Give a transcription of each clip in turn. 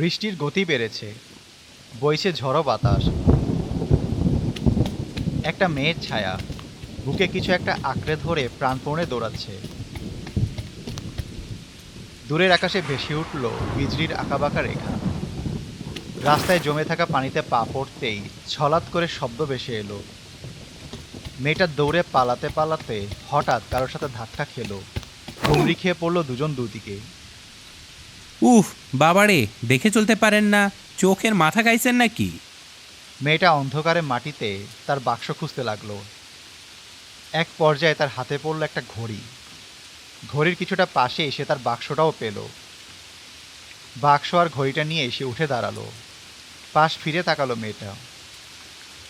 বৃষ্টির গতি বেড়েছে। বইছে ঝড়ো বাতাস। একটা মেয়ের ছায়া। বুকে কিছু একটা আঁকড়ে ধরে প্রাণপণে দৌড়াচ্ছে। দূরের আকাশে ভেসে উঠল বিজলির আঁকাবাঁকা রেখা। রাস্তায় জমে থাকা পানিতে পা পড়তেই ছলাৎ করে শব্দ ভেসে এলো। মেয়েটা দৌড়ে পালাতে পালাতে হঠাৎ কারোর সাথে ধাক্কা খেলো। হুমড়ি খেয়ে পড়ল দুজন দুদিকে। উফ, বাবারে, দেখে চলতে পারেন না। চোখের মাথা খাইছেন নাকি? মেয়েটা অন্ধকারে মাটিতে তার বাক্স খুঁজতে লাগল। এক পর্যায়ে তার হাতে পড়ল একটা ঘড়ি। ঘড়ির কিছুটা পাশে এসে তার বাক্সটাও পেল। বাক্স আর ঘড়িটা নিয়ে এসে উঠে দাঁড়াল। পাশ ফিরে তাকালো মেয়েটা।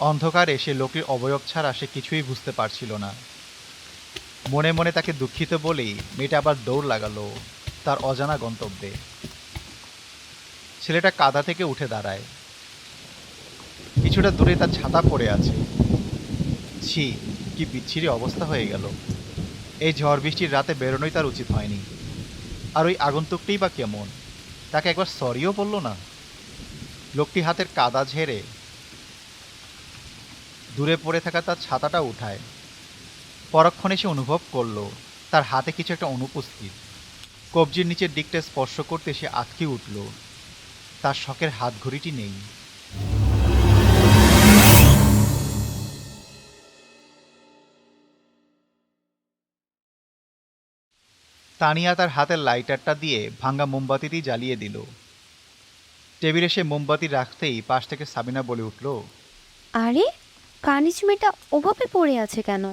অন্ধকারে সে লোকটির অবয়ব ছাড়া সে কিছুই বুঝতে পারছিল না। মনে মনে তাকে দুঃখিত বলেই মেয়েটা আবার দৌড় লাগালো তার অজানা গন্তব্যে। ছেলেটা কাদা থেকে উঠে দাঁড়ায়। কিছুটা দূরে তার ছাতা পড়ে আছে। ছি, কি বিচ্ছিরি অবস্থা হয়ে গেল। এই ঝড় বৃষ্টির রাতে বেরোনোই তার উচিত হয়নি। আর ওই আগন্তুকটিই বা কেমন? তাকে একবার সরিও বলল না? লোকটি হাতের কাদা ঝেড়ে দূরে পড়ে থাকা তার ছাতাটা উঠায়। পরক্ষণে সে অনুভব করল, তার হাতে কিছু একটা অনুপস্থিত। কবজির নিচের দিকটা স্পর্শ করতে সে আটকে উঠল। তার শখের হাত ঘড়িটি নেই। তানিয়া তার হাতের লাইটারটা দিয়ে ভাঙ্গা মোমবাতিটি জ্বালিয়ে দিল। টেবিলে সে মোমবাতি রাখতেই পাশ থেকে সাবিনা বলে উঠল আরে কানিজ মেয়েটা ওভাবে পড়ে আছে কেন?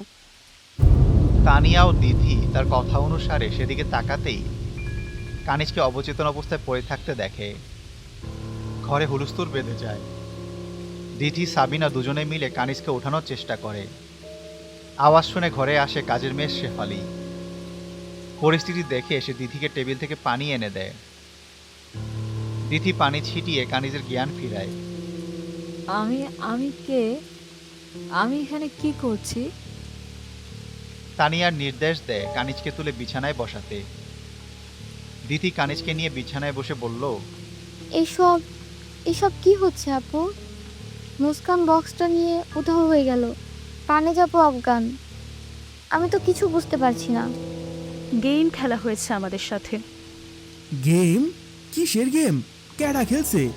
তানিয়া ও দিদি তার কথা অনুসারে সেদিকে তাকাতেই কানিজকে অবচেতন অবস্থায় পড়ে থাকতে দেখে। ঘরে হুলুস্তুর বেঁধে যায়। দিদি সাবিনা দুজনে মিলে কানিজকে ওঠানোর চেষ্টা করে। আওয়াজ শুনে ঘরে আসে কাজের মেয়ে শেফালি। পরিস্থিতি দেখে সে দিদিকে টেবিল থেকে পানি এনে দেয়। দিদি পানি ছিটিয়ে কানিজের জ্ঞান ফিরায়। আমি আমি কে? আমি এখানে কি করছি? তানিয়ার নির্দেশ দেয় কানিজকে তুলে বিছানায় বসাতে। দিদি কানিজকে নিয়ে বিছানায় বসে বলল এসব এসব কি হচ্ছে আপু? মুস্কান বক্সটা নিয়ে উধাও হয়ে গেল। পানে যাব আফগান। আমি তো কিছু বুঝতে পারছি না। গেম খেলা হয়েছে আমাদের সাথে। গেম? কিসের গেম? ক্যাডা খেলছে?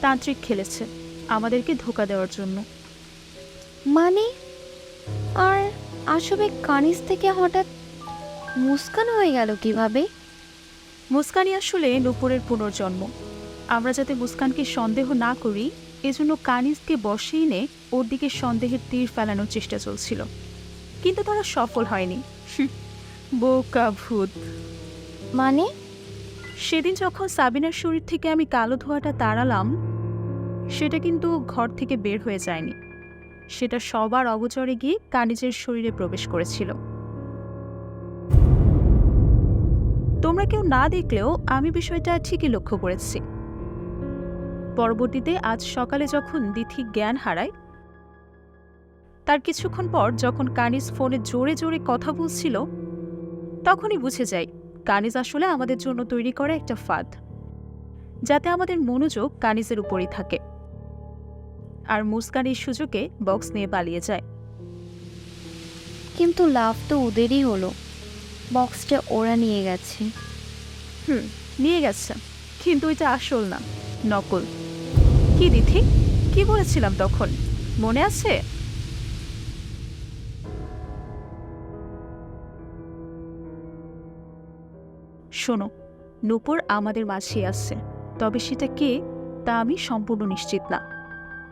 তান্ত্রিক খেলেছে। আমাদেরকে ধোকা দেওয়ার জন্য। মানে? আর আসলে কানিজ থেকে হঠাৎ মুস্কান হয়ে গেল কীভাবে? মুস্কানই আসলে নুপুরের পুনর্জন্ম। আমরা যাতে মুস্কানকে সন্দেহ না করি এজন্য কানিজকে বসে এনে ওর দিকে সন্দেহের তীর ফেলানোর চেষ্টা চলছিল। কিন্তু তারা সফল হয়নি। বোকা ভূত। মানে? সেদিন যখন সাবিনার শরীর থেকে আমি কালো ধোয়াটা তাড়ালাম সেটা কিন্তু ঘর থেকে বের হয়ে যায়নি। সেটা সবার অগোচরে গিয়ে কানিজের শরীরে প্রবেশ করেছিল। তোমরা কেউ না দেখলেও আমি বিষয়টা ঠিকই লক্ষ্য করেছি। পরবর্তীতে আজ সকালে যখন দিথি জ্ঞান হারায় তার কিছুক্ষণ পর যখন কানিজ ফোনে জোরে জোরে কথা বলছিল তখনই বুঝে যাই কানিজ আসলে আমাদের জন্য তৈরি করা একটা ফাঁদ যাতে আমাদের মনোযোগ কানিজের উপরই থাকে। আর মুস্কান এই সুযোগে বক্স নিয়ে পালিয়ে যায়। কিন্তু লাভ তো ওদেরই হলো। বক্সটা ওরা নিয়ে গেছে। হুম নিয়ে গেছে। কিন্তু এটা আসল না নকল। কি দিথি কি বলেছিলাম তখন? মনে আছে? শোনো নূপুর আমাদের মাঝে আসছে তবে সেটা কে তা আমি সম্পূর্ণ নিশ্চিত না।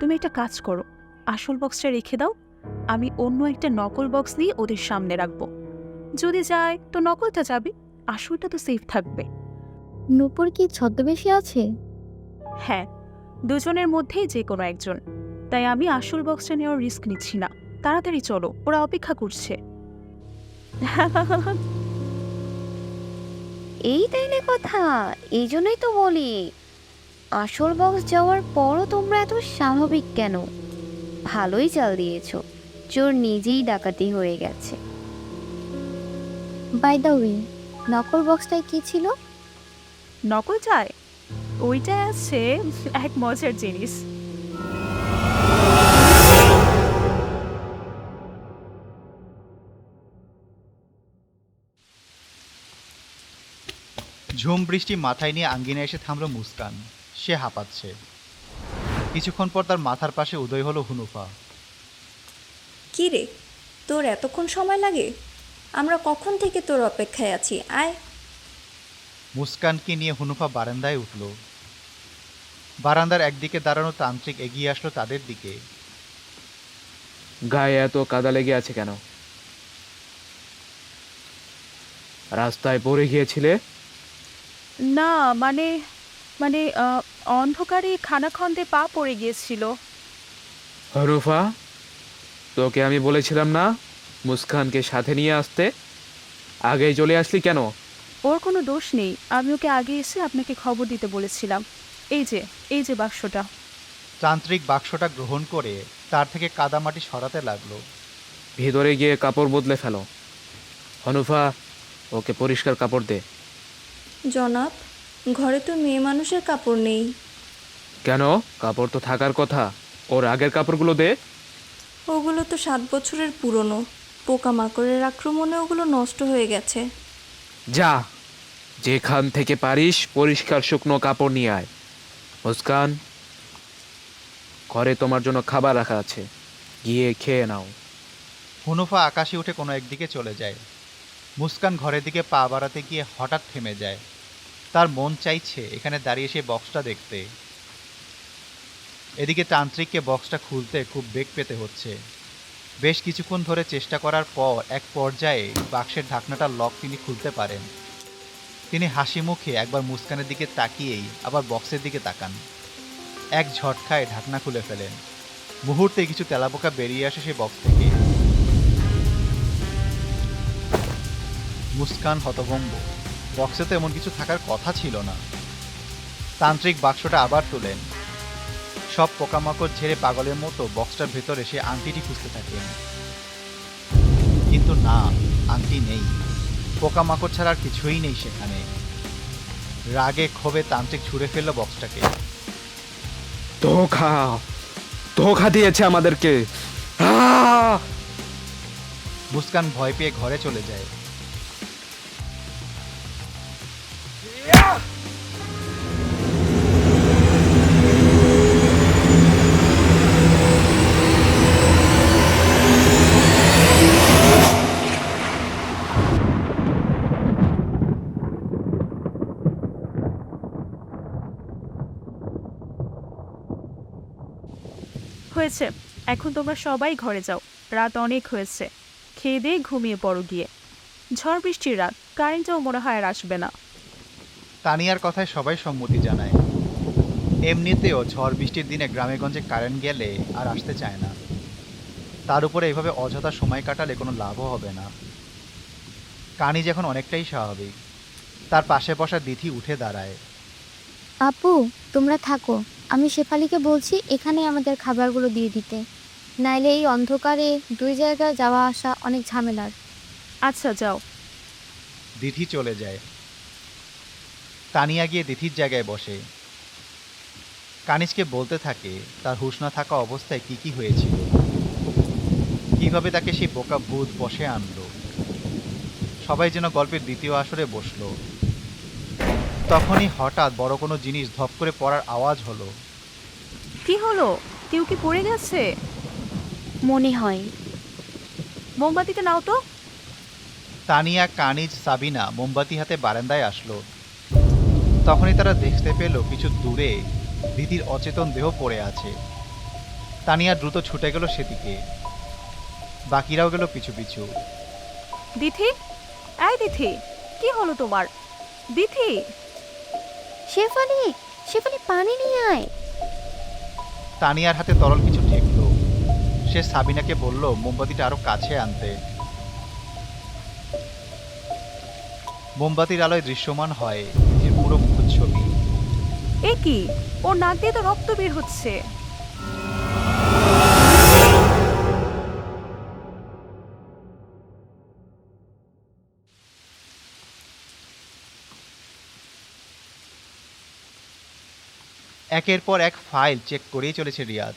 তুমি একটা কাজ করো আসল বক্সটা রেখে দাও। আমি অন্য একটা নকল বক্স নিয়ে ওদের সামনে রাখব। যদি যায় তো নকলটা যাবে আসলটা তো সেফ থাকবে। নূপুর কি ছদ্মবেশী আছে? হ্যাঁ দুজনের মধ্যেই যে কোনো একজন। তাই আমি আসল বক্সটা নেওয়ার রিস্ক নিচ্ছি না। তাড়াতাড়ি চলো ওরা অপেক্ষা করছে। এই তাইলে কথা? এই জন্যই তো বলি। আসল বক্স যাওয়ার পরও তোমরা এত স্বাভাবিক কেন? ভালোই চাল দিয়েছ। চোর নিজেই ডাকাতি হয়ে গেছে। বাই দ্য ওয়ে নকল বক্সটায় কি ছিল? নকল চায়? ওইটা আছে এক মজার জিনিস। ঝুম বৃষ্টি মাথায় নিয়ে আঙ্গিনা এসে থামলো মুস্কান। সে হাঁপাচ্ছে। কিছুক্ষণ পর তার মাথার পাশে উদয় হলো হুনুফা। কি রে তোর এতক্ষণ সময় লাগে? আমরা কখন থেকে তোর অপেক্ষায় আছি? আয়। মুস্কানকে নিয়ে হুনুফা বারান্দায় উঠল। বারান্দার একদিকে দাঁড়ানো তান্ত্রিক এগিয়ে আসলো তাদের দিকে। গায়ে এত কাদা লেগে আছে কেন? রাস্তায় পড়ে গিয়েছিলে? না মানে মানে আহ, অন্ধকারে খানাখন্দে পা পড়ে গিয়েছিল। হরুফা তোকে আমি বলেছিলাম না মুস্কানকে সাথে নিয়ে আসতে? আগেই চলে আসলি কেন? ওর কোনো দোষ নেই। আমি ওকে আগে এসে আপনাকে খবর দিতে বলেছিলাম। এই যে এই যে বাক্সটা। তান্ত্রিক বাক্সটা গ্রহণ করে তার থেকে কাদামাটি সরাতে লাগল। ভিতরে গিয়ে কাপড় বদলে ফেলো। হনুফা ওকে পরিষ্কার কাপড় দে। জনাব ঘরে তো মেয়ে মানুষের কাপড় নেই। কেন? কাপড় তো থাকার কথা। ওর আগের কাপড়গুলো দে। ওগুলো তো সাত বছরের পুরনো। পোকামাকড়ের আক্রমণে ওগুলো নষ্ট হয়ে গেছে। যা যেখান থেকে পারিস পরিষ্কার শুকনো কাপড় নিয়ে আয়। মুস্কান, ঘরে তোমার জন্য খাবার রাখা আছে। গিয়ে খেয়ে নাও। হুনুফা আকাশে উঠে কোনো একদিকে চলে যায়। মুস্কান ঘরের দিকে পা বাড়াতে গিয়ে হঠাৎ থেমে যায়। তার মন চাইছে এখানে দাঁড়িয়ে সেই বক্সটা দেখতে। এদিকে তান্ত্রিককে বক্সটা খুলতে খুব বেগ পেতে হচ্ছে। বেশ কিছুক্ষণ ধরে চেষ্টা করার পর এক পর্যায়ে বাক্সের ঢাকনাটার লক তিনি খুলতে পারেন। তিনি হাসি মুখে একবার মুস্কানের দিকে তাকিয়েই আবার বক্সের দিকে তাকান। এক ঝটকায় ঢাকনা খুলে ফেলেন। মুহূর্তে কিছু তেলাপোকা বেরিয়ে আসে সেই বক্স থেকে। মুস্কান হতভম্ব। বক্সে তো এমন কিছু থাকার কথা ছিল না। তান্ত্রিক বাক্সটা আবার তোলেন। সব পোকামাকড় ঝেড়ে পাগলের মতো বক্সটার ভেতরে সে আংটিটি খুঁজতে থাকেন। কিন্তু না, আংটি নেই। পোকামাকড় ছাড়া আর কিছুই নেই সেখানে। রাগে ক্ষোভে তান্ত্রিক ছুঁড়ে ফেলল বক্সটাকে। ধোখা ধোখা দিয়েছে আমাদেরকে! মুস্কান ভয় পেয়ে ঘরে চলে যায়। হয়েছে। এখন তোমরা সবাই ঘরে যাও। রাত অনেক হয়েছে। খেয়ে দিয়ে ঘুমিয়ে পড়ো গিয়ে। ঝড় বৃষ্টির রাত। কারেন্টটাও মনে হয় আর আসবে না। তানিয়ার কথায় সবাই সম্মতি জানায়। এমনিতেও ঝড় বৃষ্টির দিনে গ্রামেগঞ্জে কারেন্ট গেলে আর আসতে চায় না। তার উপরে এভাবে অযথা সময় কাটালে কোনো লাভও হবে না। কানিজ এখন অনেকটাই স্বাভাবিক। তার পাশে বসা দিথি উঠে দাঁড়ায়। আপু তোমরা থাকো। আমি শেফালিকে বলছি এখানে আমাদের খাবারগুলো দিয়ে দিতে। নাইলে এই অন্ধকারে দুই জায়গায় যাওয়া আসা অনেক ঝামেলার। আচ্ছা যাও। দিথি চলে যায়। তানিয়া গিয়ে দিথির জায়গায় বসে। কানিজকে বলতে থাকে তার হুঁশ না থাকা অবস্থায় কি কি হয়েছিল? কীভাবে তাকে সেই বোকা ভূত বসে আনলো? সবাই যেন গল্পের দ্বিতীয় আসরে বসল। তখনই হঠাৎ বড় কোনো জিনিস ধপ করে পড়ার আওয়াজ হলো। কি হলো? কেউ কি পড়ে গেছে? মনে হয়। মোমবাতিটা নাও তো। তানিয়া কানিজ সাবিনা মোমবাতি হাতে বারান্দায় আসলো। তখনই তারা দেখতে পেল কিছু দূরে দিদির অচেতন দেহ পড়ে আছে। তানিয়া দ্রুত ছুটে গেল সেদিকে। বাকিরাও গেল পিছু পিছু। দিথি? এই দিথি কি হলো তোমার? দিথি? শেফালি শেফালি পানি নিয়ে আয়। তানিয়ার হাতে তরল কিছু ঠেকল। সে সাবিনাকে বলল মোমবাতিটা আরও কাছে আনতে। মোমবাতির আলোয় দৃশ্যমান হয় দিদির পুরো মুখচ্ছবি। এ কি? ওর নাক দিয়ে তো রক্ত বের হচ্ছে। একের পর এক ফাইল চেক করেই চলেছে রিয়াদ।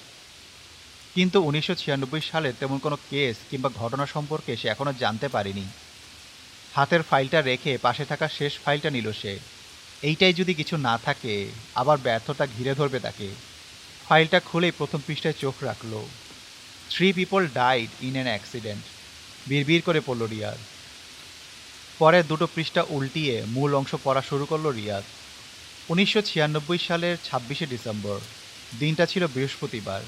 কিন্তু উনিশশো ছিয়ানব্বই সালে তেমন কোনো কেস কিংবা ঘটনা সম্পর্কে সে এখনও জানতে পারেনি। হাতের ফাইলটা রেখে পাশে থাকা শেষ ফাইলটা নিল সে। এইটাই যদি কিছু না থাকে, আবার ব্যর্থতা ঘিরে ধরবে তাকে। ফাইলটা খুলেই প্রথম পৃষ্ঠায় চোখ রাখল। Three people died in an accident বিড়বিড় করে পড়ল রিয়াদ। পরে দুটো পৃষ্ঠা উল্টিয়ে মূল অংশ পড়া শুরু করল রিয়াদ। উনিশশো ছিয়ানব্বই সালের ছাব্বিশে ডিসেম্বর। দিনটা ছিল বৃহস্পতিবার।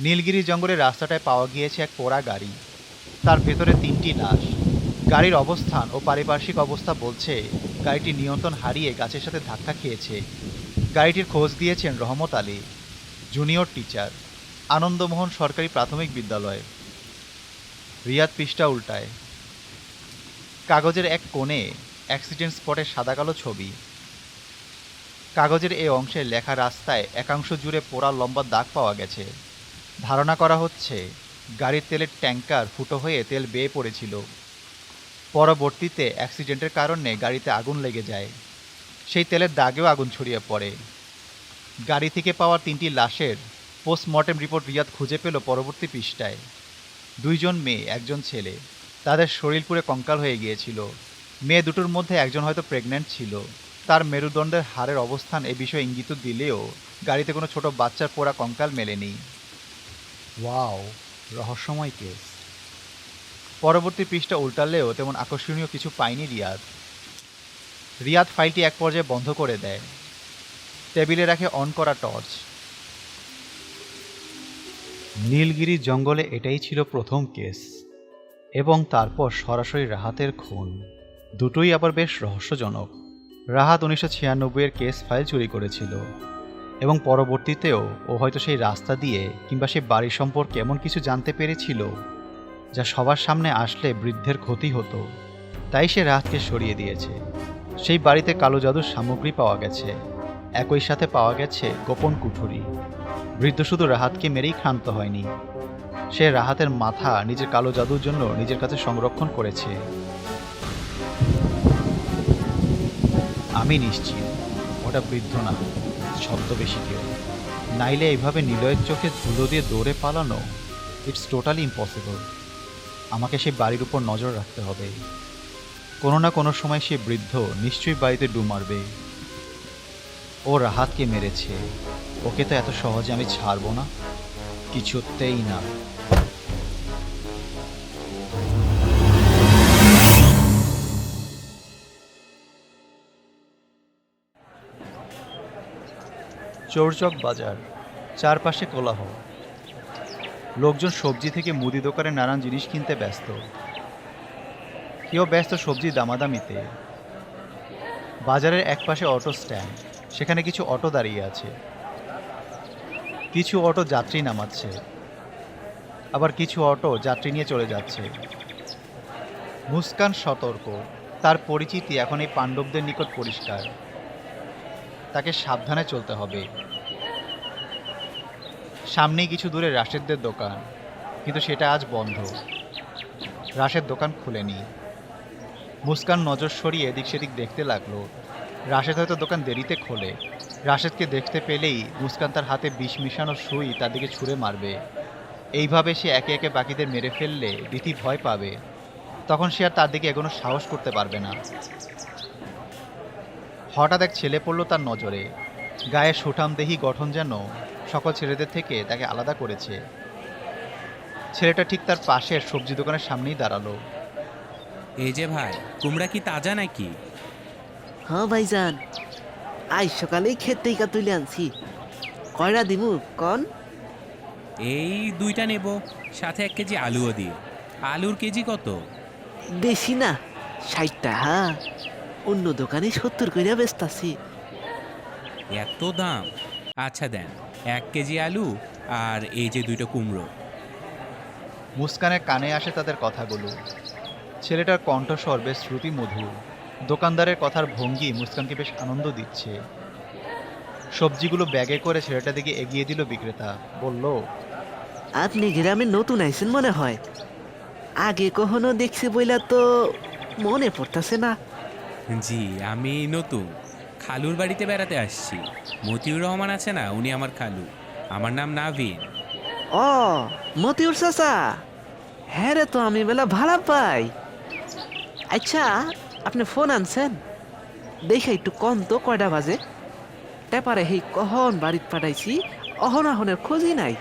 নীলগিরি জঙ্গলের রাস্তাটায় পাওয়া গিয়েছে এক পোড়া গাড়ি। তার ভেতরে তিনটি লাশ। গাড়ির অবস্থান ও পারিপার্শ্বিক অবস্থা বলছে গাড়িটি নিয়ন্ত্রণ হারিয়ে গাছের সাথে ধাক্কা খেয়েছে। গাড়িটির খোঁজ দিয়েছেন রহমত আলী, জুনিয়র টিচার, আনন্দমোহন সরকারি প্রাথমিক বিদ্যালয়। রিয়াদ পৃষ্ঠা উল্টায়। কাগজের এক কোণে অ্যাক্সিডেন্ট স্পটের সাদা কালো ছবি। কাগজের এই অংশে লেখা রাস্তায় একাংশ জুড়ে পোড়া লম্বা দাগ পাওয়া গেছে। ধারণা করা হচ্ছে, গাড়ির তেলের ট্যাঙ্কার ফুটো হয়ে তেল বেয়ে পড়েছিল। পরবর্তীতে অ্যাক্সিডেন্টের কারণে গাড়িতে আগুন লেগে যায়। সেই তেলের দাগেও আগুন ছড়িয়ে পড়ে। গাড়ি থেকে পাওয়া তিনটি লাশের পোস্টমর্টেম রিপোর্ট রিয়াদ খুঁজে পেল পরবর্তী পৃষ্ঠায়। দুইজন মেয়ে, একজন ছেলে। তাদের শরীর পুরে কঙ্কাল হয়ে গিয়েছিল। মেয়ে দুটোর মধ্যে একজন হয়তো প্রেগন্যান্ট ছিল। তার মেরুদণ্ডের হাড়ের অবস্থান এ বিষয়ে ইঙ্গিত দিলেও গাড়িতে কোনো ছোট বাচ্চার পোড়া কঙ্কাল মেলেনি। ওয়াও রহস্যময় কেস। পরবর্তী পৃষ্ঠা উল্টালেও তেমন আকর্ষণীয় কিছু পায়নি রিয়াদ। রিয়াদ ফাইলটি এক পর্যায়ে বন্ধ করে দেয়। টেবিলে রাখে অন করা টর্চ। নীলগিরি জঙ্গলে এটাই ছিল প্রথম কেস এবং তারপর সরাসরি রাহাতের খুন। দুটোই আবার বেশ রহস্যজনক। রাহাত উনিশশো ছিয়ানব্বইয়ের কেস ফাইল চুরি করেছিল। এবং পরবর্তীতেও ও হয়তো সেই রাস্তা দিয়ে কিংবা সেই বাড়ি সম্পর্কে এমন কিছু জানতে পেরেছিল, যা সবার সামনে আসলে বৃদ্ধের ক্ষতি হতো। তাই সে রাহাতকে সরিয়ে দিয়েছে। সেই বাড়িতে কালো জাদুর সামগ্রী পাওয়া গেছে। একই সাথে পাওয়া গেছে গোপন কুঠুরি। বৃদ্ধ শুধু রাহাতকে মেরেই ক্ষান্ত হয়নি। সে রাহাতের মাথা নিজের কালো জাদুর জন্য নিজের কাছে সংরক্ষণ করেছে। আমি নিশ্চিত, ওটা বৃদ্ধ না ছদ্মবেশী কেউ। নাইলে এইভাবে নিলয়ের চোখে ধুলো দিয়ে দৌড়ে পালানো ইটস টোটালি ইম্পসিবল আমাকে সেই বাড়ির উপর নজর রাখতে হবে। কোনো না কোনো সময় সে বৃদ্ধ নিশ্চয়ই বাড়িতে ডু মারবে। ও রাহাতকে মেরেছে। ওকে তো এত সহজে আমি ছাড়বো না? কিছুতেই না। চৌরচক বাজার, চারপাশে কোলাহল। লোকজন সবজি থেকে মুদি দোকানে নানান জিনিস কিনতে ব্যস্ত। কেউ ব্যস্ত সবজি দামাদামিতে। বাজারের একপাশে অটো স্ট্যান্ড, সেখানে কিছু অটো দাঁড়িয়ে আছে। কিছু অটো যাত্রী নামাচ্ছে। আবার কিছু অটো যাত্রী নিয়ে চলে যাচ্ছে। মুস্কান সতর্ক, তার পরিচিতি এখন এই পাণ্ডবদের নিকট পরিষ্কার। তাকে সাবধানে চলতে হবে। সামনেই কিছু দূরে রাশেদদের দোকান, কিন্তু সেটা আজ বন্ধ। রাশেদ দোকান খুলেনি। মুস্কান নজর সরিয়ে এদিক সেদিক দেখতে লাগল। রাশেদ হয়তো দোকান দেরিতে খোলে। রাশেদকে দেখতে পেলেই মুস্কান তার হাতে বিষ মিশানো সুই তার দিকে ছুঁড়ে মারবে। এইভাবে সে একে একে বাকিদের মেরে ফেললে রীতি ভয় পাবে। তখন সে আর তার দিকে এগোনো সাহস করতে পারবে না। হঠাৎ এক ছেলে পড়ল তার নজরে। গায়ে সুঠামদেহী গঠন যেন সকল ছেলেদের থেকে তাকে আলাদা করেছে। ছেলেটা ঠিক তার পাশের সবজি দোকানের সামনেই দাঁড়াল। এই যে ভাই কুমড়া কি তাজা নাকি? হ্যাঁ ভাইজান আজ সকালেই ক্ষেত থেকে তুলে আনছি। কয়রা দিমু কন? এই দুইটা নেব সাথে এক কেজি আলুও দিয়ে। আলুর কেজি কত? বেশি না ষাট টাকা। অন্য দোকানে সত্তর কইরা বেচতাছি। এত দাম? আচ্ছা দেন এক কেজি আলু আর এই যে দুইটা কুমড়ো। মুস্কানের কানে আসে তাদের কথাগুলো। ছেলেটার কণ্ঠস্বর বেশ শ্রুতি মধুর দোকানদারের কথার ভঙ্গি মুস্কানকে বেশ আনন্দ দিচ্ছে। সবজিগুলো ব্যাগে করে ছেলেটা দিকে এগিয়ে দিল বিক্রেতা বলল আপনি গ্রামে নতুন আইছেন মনে হয়। আগে কখনো দেখছি বইলা তো মনে পড়তাছে না। জি আমি নতুন। খালুর বাড়িতে বেড়াতে আসছি। মতিউর রহমান আছে না? উনি আমার খালু। আমার নাম নাভিন। ও মতিউর চাচা। হ্যাঁ রে তো আমি বেলা ভাড়া পাই। আচ্ছা আপনি ফোন আনছেন? দেখে একটু কম তো কয়টা বাজে? পেপারে সেই কখন বাড়িত পাঠাইছি অহনাহনের খোঁজই নাই।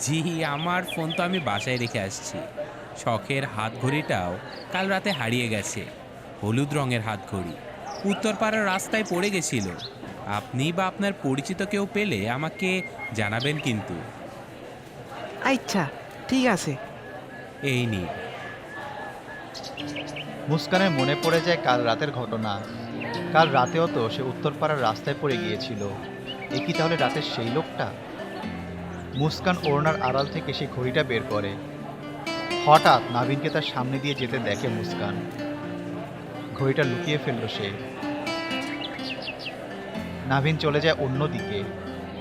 জি আমার ফোন তো আমি বাসায় রেখে আসছি। শখের হাত ঘড়িটাও কাল রাতে হারিয়ে গেছে। হলুদ রঙের হাত ঘড়ি উত্তরপাড়ার রাস্তায় পড়ে গেছিল। আপনি বা আপনার পরিচিত কেউ পেলে আমাকে জানাবেন কিন্তু। আচ্ছা ঠিক আছে। এই নিন। মুস্কানের মনে পড়ে যায় কাল রাতের ঘটনা। কাল রাতেও তো সে উত্তরপাড়ার রাস্তায় পড়ে গিয়েছিল। এ কি তাহলে রাতের সেই লোকটা? মুস্কান ওড়নার আড়াল থেকে সেই ঘড়িটা বের করে। হঠাৎ নাবিনকে তার সামনে দিয়ে যেতে দেখে মুস্কান। ঘড়িটা লুকিয়ে ফেলল সে। নাভিন চলে যায় অন্যদিকে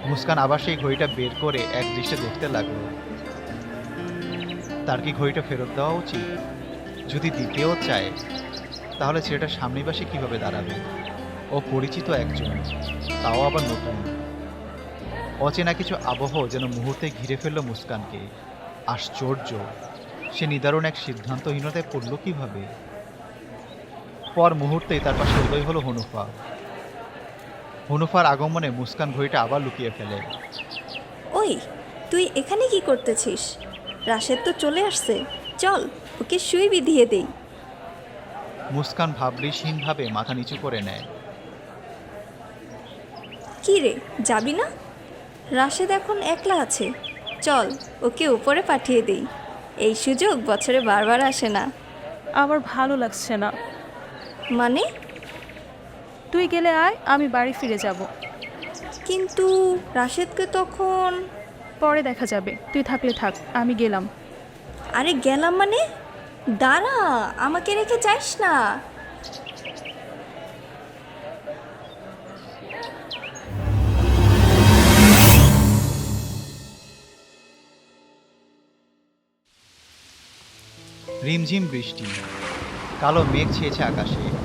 মুস্কান আবার সেই ঘড়িটা বের করে এক দৃষ্টে দেখতে লাগল। তার কি ঘড়িটা ফেরত দেওয়া উচিত? যদি দিতেও চায়, তাহলে ছেলেটার সামনে বাসে কীভাবে দাঁড়াবে? ও পরিচিত একজন, তাও আবার নতুন। অচেনা কিছু আবহ যেন মুহূর্তে ঘিরে ফেলল মুস্কানকে। আশ্চর্য, সে নিদারুণ এক সিদ্ধান্তহীনতায় পড়ল কীভাবে? পর মুহূর্তেই তার পাশে উদয় হলো হনুফা হনুফার আগমনে মুস্কান ঘড়িটা আবার লুকিয়ে ফেলে। ওই তুই এখানে কি করতেছিস? রাশেদ তো চলে আসছে। চল ওকে শুই বিধিয়ে দেই। মুস্কান ভাবলিসহীনভাবে মাথা নিচু করে নেয়। কি রে যাবি না? রাশেদ এখন একলা আছে। চল ওকে উপরে পাঠিয়ে দেই। এই সুযোগ বছরে বারবার আসে না। আমার ভালো লাগছে না। মানে? তুই গেলে আয় আমি বাড়ি ফিরে যাব। কিন্তু রাশেদকে তখন? পরে দেখা যাবে তুই থাকলে থাক আমি গেলাম। আরে গেলাম মানে? দাঁড়া আমাকে রেখে যাস না। রিমঝিম বৃষ্টি কালো মেঘ ছেয়েছে আকাশে।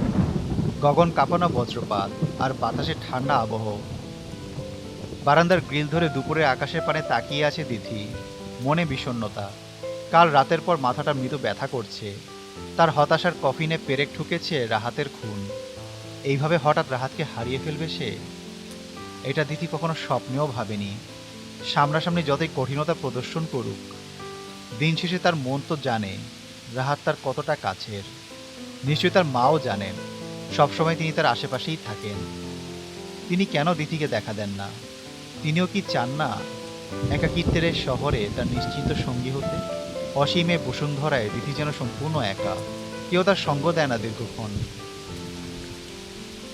গগন কাঁপানো বজ্রপাত আর বাতাসে ঠান্ডা আবহ। বারান্দার গ্রিল ধরে দুপুরে আকাশের পানে তাকিয়ে আছে দিথি মনে বিষণ্ণতা। কাল রাতের পর মাথাটা মৃদু ব্যথা করছে। তার হতাশার কফিনে পেরেক ঠুকেছে রাহাতের খুন। এইভাবে হঠাৎ রাহাতকে হারিয়ে ফেলবে সে? এটা দিথি কখনো স্বপ্নেও ভাবেনি। সামনাসামনি যতই কঠিনতা প্রদর্শন করুক, দিন শেষে তার মন তো জানে, রাহাত তার কতটা কাছের। নিশ্চয়ই তার মাও জানেন। সবসময় তিনি তার আশেপাশেই থাকেন। তিনি কেন দিতিকে দেখা দেন না? তিনিও কি চান না একাকিত্বের শহরে তার নিশ্চিন্ত সঙ্গী হতে? অসীমে বসুন্ধরায় দিতি যেন সম্পূর্ণ একা। কেউ তার সঙ্গ দেয় না দীর্ঘক্ষণ।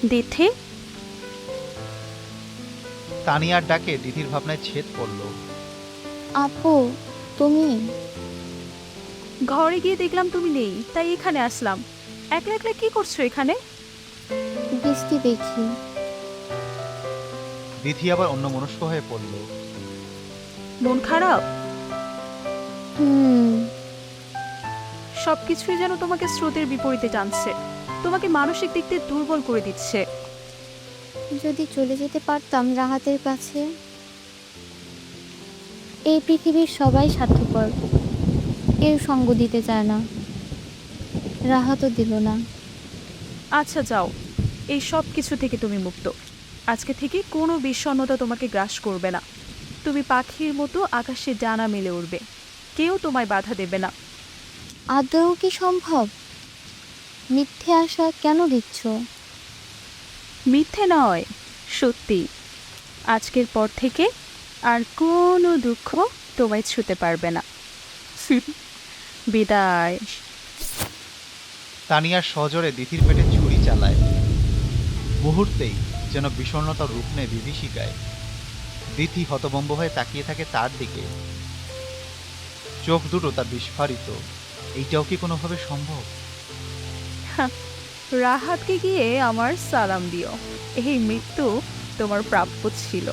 দিথি তানিয়ার ডাকে দিদির ভাবনায় ছেদ পড়ল। আপু তুমি? ঘরে গিয়ে দেখলাম তুমি নেই তাই এখানে আসলাম। একলা একলা কি করছ এখানে? বৃষ্টি দেখি। দিদি আবার অন্য মনস্ক হয়ে পড়ল। মন খারাপ? হুম। সব কিছুই যেন তোমাকে স্রোতের বিপরীতে টানছে। তোমাকে মানসিক দিক দিয়ে দুর্বল করে দিচ্ছে। যদি চলে যেতে পারতাম রাহাতের কাছে এই পৃথিবীর সবাই স্বার্থপর। কেউ সঙ্গ দিতে চায় না। রাহাতও দিল না। আচ্ছা যাও। এই সব কিছু থেকে তুমি মুক্ত। আজকে থেকে কোনো বিষণ্ণতা তোমাকে গ্রাস করবে না। তুমি পাখির মতো আকাশে ডানা মেলে উঠবে কেউ তোমায় বাধা দেবে না। আদৌ কি সম্ভব? মিথ্যে আশা কেন দিচ্ছ? মিথ্যে নয় সত্যি। আজকের পর থেকে আর কোনো দুঃখ তোমায় ছুতে পারবে না। বিদায়। তানিয়ার সজোরে দিদির পেটে ছুরি চালায়। মুহূর্তেই যেন বিষণ্ণতা রূপ নেয় বিভীষিকায়। দিথি হতবম্ব হয়ে তাকিয়ে থাকে তার দিকে। চোখ দুটো তার বিস্ফারিত। এইটাও কি কোনোভাবে সম্ভব? রাহাতকে গিয়ে আমার সালাম দিও। এই মৃত্যু তোমার প্রাপ্য ছিল।